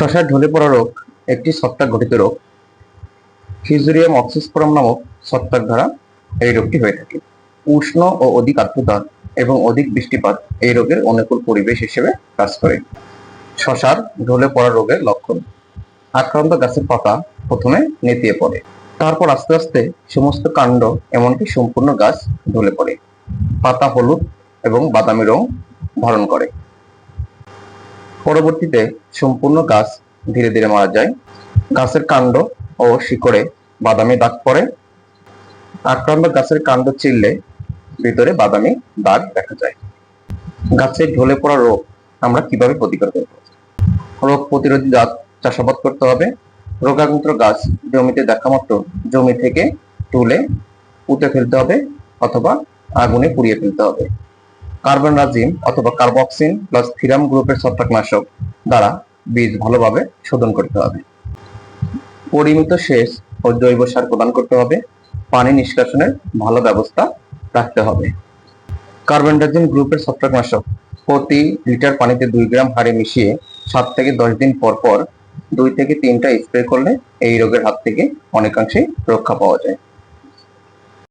শশার ঢলে পড়া রোগ একটি ছত্রাক ঘটিত রোগ। ফিজুরিয়াম অক্সিসপরম নামক ছত্রাক দ্বারা এই রোগটি হয়ে থাকে। উষ্ণ ও অধিক আর্দ্রতা এবং অধিক বৃষ্টিপাত এই রোগের অনুকূল পরিবেশ হিসেবে কাজ করে। শশার ঢলে পড়া রোগের লক্ষণ, আক্রান্ত গাছের পাতা প্রথমে নেতিয়ে পড়ে, তারপর আস্তে আস্তে সমস্ত কাণ্ড এমনকি সম্পূর্ণ গাছ ঢলে পড়ে। পাতা হলুদ এবং বাদামি রং ধারণ করে। পরবর্তীতে সম্পূর্ণ গাছ ধীরে ধীরে মারা যায়। গাছের কাণ্ড ও শিকড়ে বাদামি দাগ পড়ে। আক্রান্ত গাছের কাণ্ড চিরলে ভিতরে বাদামি দাগ দেখা যায়। গাছে ঢলে পড়া রোগ আমরা কীভাবে প্রতিকার করব? রোগ প্রতিরোধী জাত চাষাবাদ করতে হবে। রোগাক্রান্ত গাছ জমিতে দেখা মাত্র জমি থেকে তুলে পুঁতে ফেলতে হবে অথবা আগুনে পুড়িয়ে ফেলতে হবে। কার্বন রাজিম অথবা কার্বক্সিন প্লাস থিরাম গ্রুপের ছত্রাকনাশক দ্বারা বীজ ভালোভাবে শোধন করতে হবে। পরিমিত সেচ ও জৈব সার প্রদান করতে হবে। পানি নিষ্কাশনের ভালো ব্যবস্থা রাখতে হবে। কার্বনডাজিম গ্রুপের ছত্রাকনাশক প্রতি লিটার পানিতে দুই গ্রাম হারে মিশিয়ে সাত থেকে দশ দিন পর পর দুই থেকে তিনটা স্প্রে করলে এই রোগের হাত থেকে অনেকাংশেই রক্ষা পাওয়া যায়।